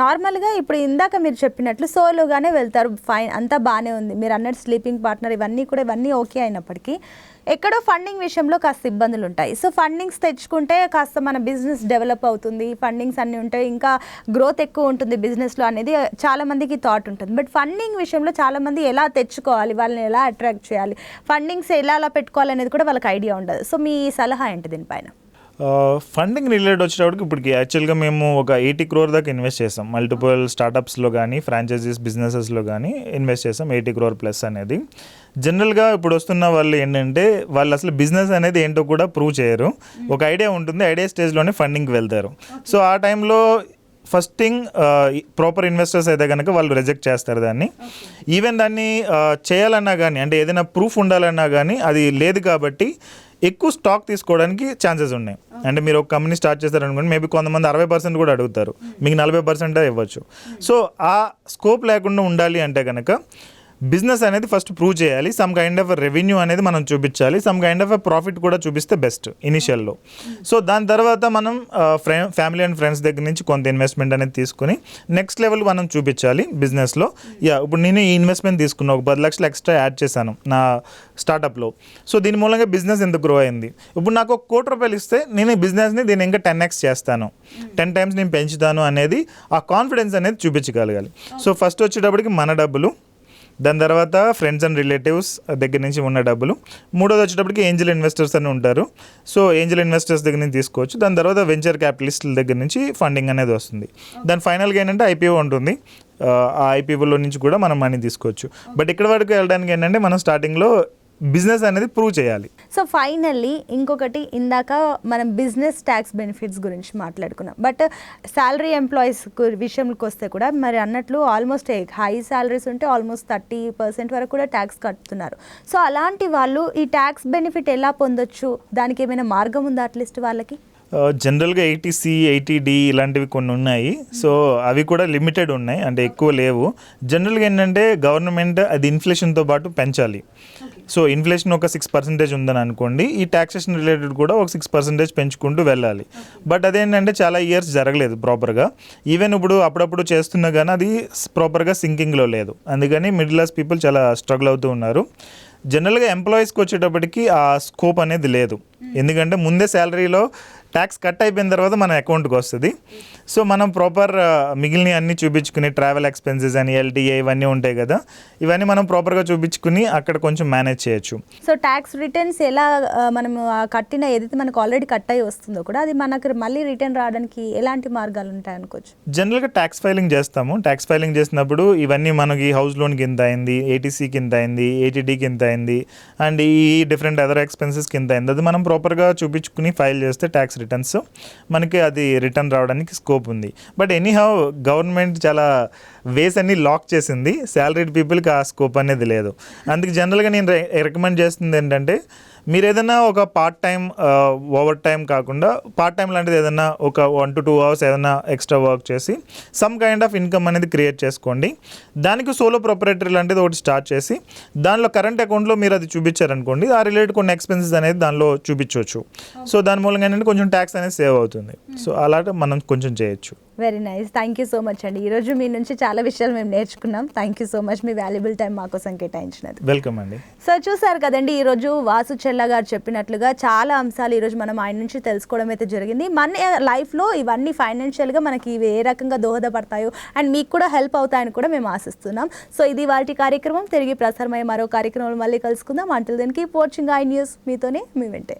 నార్మల్గా ఇప్పుడు ఇందాక మీరు చెప్పినట్లు సోలోగానే వెళ్తారు. ఫైన్ అంతా బాగానే ఉంది. మీరు అన్నట్టు స్లీపింగ్ పార్ట్నర్ ఇవన్నీ కూడా ఇవన్నీ ఓకే అయినప్పటికీ ఎక్కడో ఫండింగ్ విషయంలో కాస్త ఇబ్బందులు ఉంటాయి సో ఫండింగ్స్ తెచ్చుకుంటే కాస్త మన బిజినెస్ డెవలప్ అవుతుంది. ఫండింగ్స్ అన్నీ ఉంటాయి ఇంకా గ్రోత్ ఎక్కువ ఉంటుంది బిజినెస్లో అనేది చాలామందికి థాట్ ఉంటుంది. బట్ ఫండింగ్ విషయంలో చాలామంది ఎలా తెచ్చుకోవాలి? వాళ్ళని ఎలా అట్రాక్ట్ చేయాలి? ఫండింగ్స్ ఎలా అలా పెట్టుకోవాలి అనేది కూడా వాళ్ళకి ఐడియా ఉండదు. సో మీ సలహా ఏంటి దీనిపైన? ఫండింగ్ రిలేటెడ్ వచ్చేటప్పటికి ఇప్పటికి యాక్చువల్గా మేము ఒక ఎయిటీ క్రోర్ దాకా ఇన్వెస్ట్ చేసాం. మల్టిపుల్ స్టార్టప్స్లో కానీ ఫ్రాంచైజీస్ బిజినెసెస్లో కానీ ఇన్వెస్ట్ చేసాం ఎయిటీ క్రోర్ ప్లస్ అనేది. జనరల్గా ఇప్పుడు వస్తున్న వాళ్ళు ఏంటంటే వాళ్ళు అసలు బిజినెస్ అనేది ఏంటో కూడా ప్రూవ్ చేయరు. ఒక ఐడియా ఉంటుంది ఐడియా స్టేజ్లోనే ఫండింగ్కి వెళ్తారు. సో ఆ టైంలో ఫస్ట్ థింగ్ ప్రాపర్ ఇన్వెస్టర్స్ అయితే కనుక వాళ్ళు రిజెక్ట్ చేస్తారు దాన్ని. ఈవెన్ దాన్ని చేయాలన్నా కానీ అంటే ఏదైనా ప్రూఫ్ ఉండాలన్నా కానీ అది లేదు కాబట్టి ఎక్కువ స్టాక్ తీసుకోవడానికి ఛాన్సెస్ ఉన్నాయి. అంటే మీరు ఒక కంపెనీ స్టార్ట్ చేస్తారనుకోండి మేబీ కొంతమంది అరవై పర్సెంట్ కూడా అడుగుతారు. మీకు నలభై పర్సెంటే ఇవ్వచ్చు. సో ఆ స్కోప్ లేకుండా ఉండాలి అంటే కనుక బిజినెస్ అనేది ఫస్ట్ ప్రూవ్ చేయాలి. సమ్ కైండ్ ఆఫ్ రెవెన్యూ అనేది మనం చూపించాలి. సమ్ కైండ్ ఆఫ్ ప్రాఫిట్ కూడా చూపిస్తే బెస్ట్ ఇనిషియల్లో. సో దాని తర్వాత మనం ఫ్యామిలీ అండ్ ఫ్రెండ్స్ దగ్గర నుంచి కొంత ఇన్వెస్ట్మెంట్ అనేది తీసుకుని నెక్స్ట్ లెవెల్ మనం చూపించాలి బిజినెస్లో. యా ఇప్పుడు నేను ఈ ఇన్వెస్ట్మెంట్ తీసుకున్నా ఒక పది లక్షలు ఎక్స్ట్రా యాడ్ చేశాను నా స్టార్టప్లో సో దీని మూలంగా బిజినెస్ ఎంత గ్రో అయింది? ఇప్పుడు నాకు ఒక కోటి రూపాయలు ఇస్తే నేను ఈ బిజినెస్ని దీన్ని ఇంకా టెన్ ఎక్స్ చేస్తాను. టెన్ టైమ్స్ నేను పెంచుతాను అనేది ఆ కాన్ఫిడెన్స్ అనేది చూపించగలగాలి. సో ఫస్ట్ వచ్చేటప్పటికి మన డబ్బులు దాని తర్వాత ఫ్రెండ్స్ అండ్ రిలేటివ్స్ దగ్గర నుంచి ఉన్న డబ్బులు. మూడోది వచ్చేటప్పటికి ఏంజల్ ఇన్వెస్టర్స్ అని ఉంటారు. సో ఏంజల్ ఇన్వెస్టర్స్ దగ్గర నుంచి తీసుకోవచ్చు. దాని తర్వాత వెంచర్ క్యాపిటలిస్టుల దగ్గర నుంచి ఫండింగ్ అనేది వస్తుంది. దాని ఫైనల్గా ఏంటంటే ఐపీఓ ఉంటుంది. ఆ, ఐపీఓలో నుంచి కూడా మనం మనీ తీసుకోవచ్చు. బట్ ఇక్కడ వరకు వెళ్ళడానికి ఏంటంటే మనం స్టార్టింగ్లో బిజినెస్ అనేది ప్రూవ్ చేయాలి. సో ఫైనల్లీ ఇంకొకటి ఇందాక మనం బిజినెస్ ట్యాక్స్ బెనిఫిట్స్ గురించి మాట్లాడుకున్నాం. బట్ శాలరీ ఎంప్లాయీస్ విషయంకి వస్తే కూడా మరి అన్నట్లు ఆల్మోస్ట్ హై శాలరీస్ ఉంటే ఆల్మోస్ట్ థర్టీ పర్సెంట్ వరకు కూడా ట్యాక్స్ కట్టుతున్నారు సో అలాంటి వాళ్ళు ఈ ట్యాక్స్ బెనిఫిట్ ఎలా పొందొచ్చు? దానికి ఏమైనా మార్గం ఉందా అట్లీస్ట్ వాళ్ళకి? జనరల్గా ఎయిటీసీ ఎయిటీ డి ఇలాంటివి కొన్ని ఉన్నాయి. సో అవి కూడా లిమిటెడ్ ఉన్నాయి. అంటే ఎక్కువ లేవు. జనరల్గా ఏంటంటే గవర్నమెంట్ అది ఇన్ఫ్లేషన్తో పాటు పెంచాలి. సో ఇన్ఫ్లేషన్ ఒక సిక్స్ పర్సెంటేజ్ ఉందని అనుకోండి. ఈ ట్యాక్సేషన్ రిలేటెడ్ కూడా ఒక సిక్స్ పర్సెంటేజ్ పెంచుకుంటూ వెళ్ళాలి. బట్ అదేంటంటే చాలా ఇయర్స్ జరగలేదు ప్రాపర్గా ఈవెన్ ఇప్పుడు అప్పుడప్పుడు చేస్తున్నా కానీ అది ప్రాపర్గా సింకింగ్లో లేదు. అందుకని మిడిల్ క్లాస్ పీపుల్ చాలా స్ట్రగుల్ అవుతూ ఉన్నారు. జనరల్గా ఎంప్లాయీస్కి వచ్చేటప్పటికి ఆ స్కోప్ అనేది లేదు. ఎందుకంటే ముందే శాలరీలో ట్యాక్స్ కట్ అయిపోయిన తర్వాత మన అకౌంట్కి వస్తుంది. సో మనం ప్రాపర్ మిగిలిన అన్ని చూపించుకుని ట్రావెల్ ఎక్స్పెన్సెస్ అని ఎల్టీఏ ఇవన్నీ ఉంటాయి కదా. ఇవన్నీ మనం ప్రాపర్గా చూపించుకుని అక్కడ కొంచెం మేనేజ్ చేయొచ్చు. సో ట్యాక్స్ రిటర్న్స్ ఎలా ఆ, మనం ఆ కట్టిన ఏదైతే మనకు ఆల్రెడీ కట్ అయి వస్తుందో కూడా అది మనకు మళ్ళీ రిటర్న్ రావడానికి ఎలాంటి మార్గాలు ఉంటాయి అనుకోవచ్చు? జనరల్గా ట్యాక్స్ ఫైలింగ్ చేస్తాము. ట్యాక్స్ ఫైలింగ్ చేసినప్పుడు ఇవన్నీ మనకి హౌస్ లోన్కి ఇంత అయింది ఏటీసీకి ఇంత అయింది ఏటీడీకి ఇంత అయింది అండ్ ఈ డిఫరెంట్ అదర్ ఎక్స్పెన్సెస్కి ఇంత అయింది. అది మనం ప్రాపర్గా చూపించుకుని ఫైల్ చేస్తే ట్యాక్స్ రిటర్న్స్ మనకి అది రిటర్న్ రావడానికి స్కోప్ ఉంది. బట్ ఎనీహౌ గవర్నమెంట్ చాలా వేస్ అన్ని లాక్ చేసింది. శాలరీడ్ పీపుల్కి ఆ స్కోప్ అనేది లేదు. అందుకే జనరల్గా నేను రికమెండ్ చేస్తుంది ఏంటంటే మీరు ఏదైనా ఒక పార్ట్ టైం ఓవర్ టైం కాకుండా పార్ట్ టైం లాంటిది ఏదైనా ఒక వన్ టు టూ అవర్స్ ఏదైనా ఎక్స్ట్రా వర్క్ చేసి సమ్ కైండ్ ఆఫ్ ఇన్కమ్ అనేది క్రియేట్ చేసుకోండి. దానికి సోలో ప్రొపరేటరీ లాంటిది ఒకటి స్టార్ట్ చేసి దానిలో కరెంట్ అకౌంట్లో మీరు అది చూపించారనుకోండి ఆ రిలేటెడ్ కొన్ని ఎక్స్పెన్సెస్ అనేది దానిలో చూపించవచ్చు. సో దాని మూలంగా ఏంటంటే కొంచెం ట్యాక్స్ అనేది సేవ్ అవుతుంది. సో అలాంటి మనం కొంచెం చేయొచ్చు. Very nice thank you so much అండి. ఈరోజు మీ నుంచి చాలా విషయాలు మేము నేర్చుకున్నాం. థ్యాంక్ యూ సో మచ్ మీ వాల్యుబుల్ టైం మా కోసం కేటాయించినది. వెల్కమ్ అండి. సో చూసారు కదండి ఈరోజు వాసు చెల్ల గారు చెప్పినట్లుగా చాలా అంశాలు ఈరోజు మనం ఆయన నుంచి తెలుసుకోవడం అయితే జరిగింది. మన లైఫ్లో ఇవన్నీ ఫైనాన్షియల్గా మనకి ఇవి ఏ రకంగా దోహదపడతాయో అండ్ మీకు కూడా హెల్ప్ అవుతాయని కూడా మేము ఆశిస్తున్నాం. సో ఇది వాటి కార్యక్రమం. తిరిగి ప్రసారమయ్యే మరో కార్యక్రమంలో మళ్ళీ కలుసుకుందాం. అంటుల్ దీనికి వాచింగ్ ఐ న్యూస్ మీతోనే మీ వెంటే.